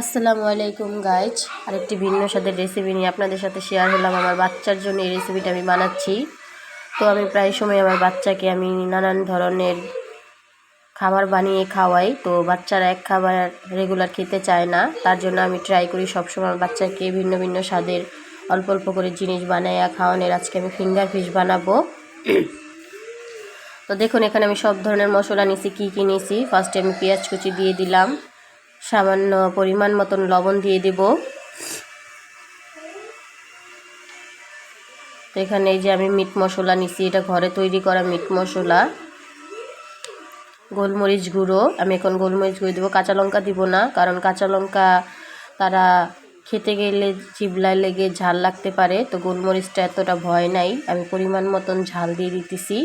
আসসালামু আলাইকুম গাইজ আরেকটি ভিন্ন স্বাদের রেসিপি নিয়ে আপনাদের সাথে শেয়ার হলাম। আমার বাচ্চার জন্য এই রেসিপিটা আমি বানাচ্ছি। তো আমি প্রায় সময় আমার বাচ্চাকে আমি নানান ধরনের খাবার বানিয়ে খাওয়াই। তো বাচ্চারা এক খাবার রেগুলার খেতে চায় না। তার জন্য আমি ট্রাই করি সবসময় বাচ্চাকে ভিন্ন ভিন্ন স্বাদের অল্প অল্প করে জিনিস বানাইয়া খাওয়ানোর। আজকে আমি ফিঙ্গার ফিশ বানাবো। তো দেখুন, এখানে আমি সব ধরনের মশলা নিছি কী কী নিছি ফার্স্টে আমি পেঁয়াজ কুচি দিয়ে দিলাম। সামান্য পরিমাণ মতন লবণ দিয়ে দেব। তো এখানে এই যে আমি মিট মশলা নিছি, এটা ঘরে তৈরি করা মিট মশলা। গোলমরিচ গুঁড়ো, আমি এখন গোলমরিচ গুঁড়ো দেবো। কাঁচা লঙ্কা দিব না, কারণ কাঁচা লঙ্কা তারা খেতে গেলে চিবলায় লেগে ঝাল লাগতে পারে। তো গোলমরিচটা এতটা ভয় নাই, আমি পরিমাণ মতন ঝাল দিয়ে দিতেছি।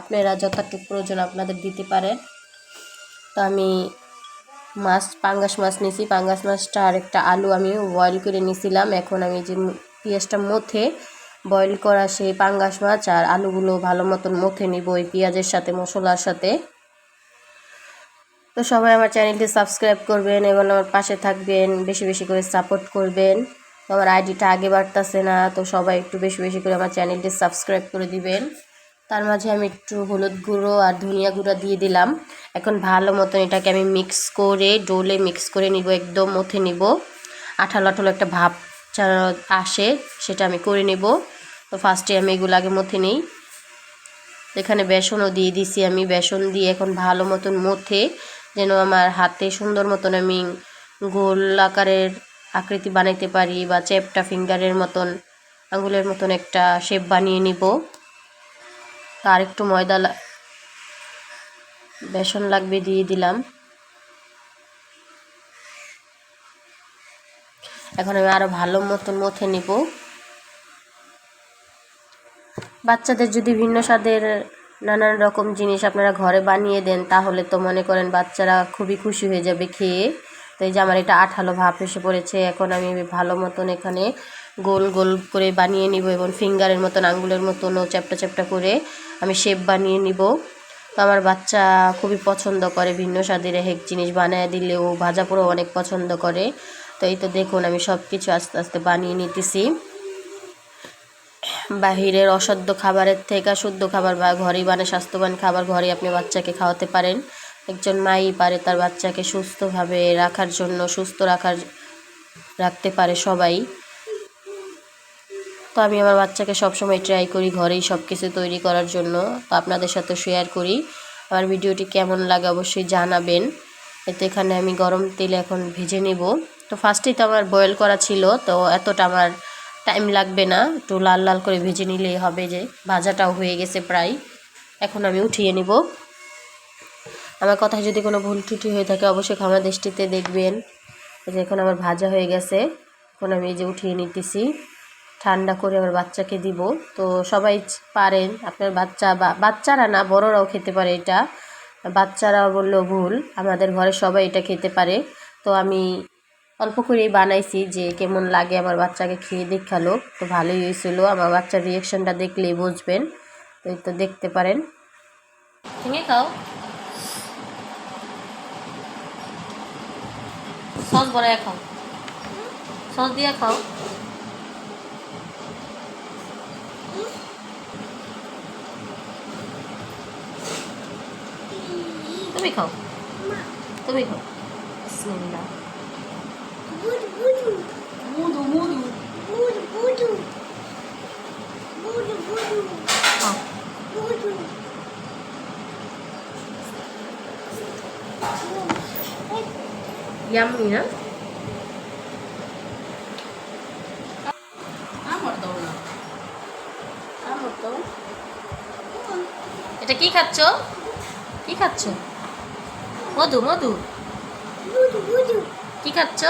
আপনারা যতটুকু প্রয়োজন আপনাদের দিতে পারেন। তো আমি মাছ, পাঙ্গাস মাছ নিছি পাঙ্গাস মাছটা আর একটা আলু আমি বয়েল করে নিছিলাম এখন আমি যে পেঁয়াজটা মথে বয়েল করা সেই পাঙ্গাস মাছ আর আলুগুলো ভালো মতন মথে নিব ওই পেঁয়াজের সাথে, মশলার সাথে। তো সবাই আমার চ্যানেলটি সাবস্ক্রাইব করবেন এবং আমার পাশে থাকবেন, বেশি বেশি করে সাপোর্ট করবেন। আমার আইডিটা আগে বাড়তেছে না, তো সবাই একটু বেশি বেশি করে আমার চ্যানেলটি সাবস্ক্রাইব করে দিবেন। তার মাঝে আমি একটু হলুদ গুঁড়ো আর ধনিয়া গুঁড়ো দিয়ে দিলাম। এখন ভালো মতন এটাকে আমি মিক্স করে, ডোলে মিক্স করে নিব, একদম মথে নিব। আঠালো আঠালো একটা ভাব আসে, সেটা আমি করে নেব। তো ফার্স্টে আমি এগুলো আগে মথে নিই। এখানে বেসনও দিয়ে দিছি আমি। বেসন দিয়ে এখন ভালো মতন মথে যেন আমার হাতে সুন্দর মতন আমি গোল আকারের আকৃতি বানাইতে পারি বা চ্যাপটা ফিঙ্গারের মতন আঙুলের মতন একটা শেপ বানিয়ে নিব। আর একটু ময়দা বেসন লাগবে দিয়ে দিলাম। এখন আমি আরও ভালো মতন মথে নিব। বাচ্চাদের যদি ভিন্ন স্বাদের নানান রকম জিনিস আপনারা ঘরে বানিয়ে দেন, তাহলে তো মনে করেন বাচ্চারা খুবই খুশি হয়ে যাবে খেয়ে। তো এই যে আমার এটা আঠালো ভাব এসে পড়েছে, এখন আমি ভালো মতন এখানে গোল গোল করে বানিয়ে নিব এবং ফিঙ্গারের মতন, আঙ্গুলের মতনও চ্যাপটা চ্যাপটা করে আমি শেপ বানিয়ে নিব। তো আমার বাচ্চা খুবই পছন্দ করে, ভিন্ন স্বাদের এক জিনিস বানিয়ে দিলে ও ভাজা পোড়াও অনেক পছন্দ করে। তো এই তো দেখুন, আমি সব কিছু আস্তে আস্তে বানিয়ে নিতেছি। বাহিরের অসাধ্য খাবারের থেকে শুদ্ধ খাবার বা ঘরেই বানে স্বাস্থ্যবান খাবার ঘরে আপনি বাচ্চাকে খাওয়াতে পারেন। একজন মাই পারে তার বাচ্চাকে সুস্থভাবে রাখার জন্য, সুস্থ রাখার, রাখতে পারে সবাই। তো আমি আমার বাচ্চাকে সবসময় ট্রাই করি ঘরেই সব কিছু তৈরি করার জন্য। তো আপনাদের সাথে শেয়ার করি। আমার ভিডিওটি কেমন লাগে অবশ্যই জানাবেন। এতে এখানে আমি গরম তেল এখন ভেজে নেব। তো ফার্স্টেই তো আমার বয়েল করা ছিল, তো এতটা আমার টাইম লাগবে না। একটু লাল লাল করে ভেজে নিলেই হবে যে, ভাজাটাও হয়ে গেছে প্রায়। এখন আমি উঠিয়ে নিব। আমার কথায় যদি কোনো ভুল ত্রুটি হয়ে থাকে, অবশ্যই ক্ষমা দৃষ্টিতে দেখবেন। যে এখন আমার ভাজা হয়ে গেছে। এখন আমি এই যে উঠিয়ে নিতেছি। ঠান্ডা করে আবার বাচ্চাকে দিব। তো সবাই পারেন, আপনার বাচ্চা বা, বাচ্চারা না, বড়রাও খেতে পারে এটা। বাচ্চারা বললেও ভুল, আমাদের ঘরে সবাই এটা খেতে পারে। তো আমি অল্প করেই বানাইছি যে কেমন লাগে আমার বাচ্চাকে খেয়ে দেখাল। তো ভালোই হয়েছিল, আমার বাচ্চার রিয়াকশনটা দেখলেই বুঝবেন। তো তো দেখতে পারেন। ভেঙে খাও। সস বড়ায় খাও। সস দিয়ে খাও। তুমি খাও। তুমি খাও। বিসমিল্লাহ। মুদু মুদু. ইয়াম্মি না। এটা কি খাচ্ছ? কি খাচ্ছ? মধু মধু কি খাচ্ছ.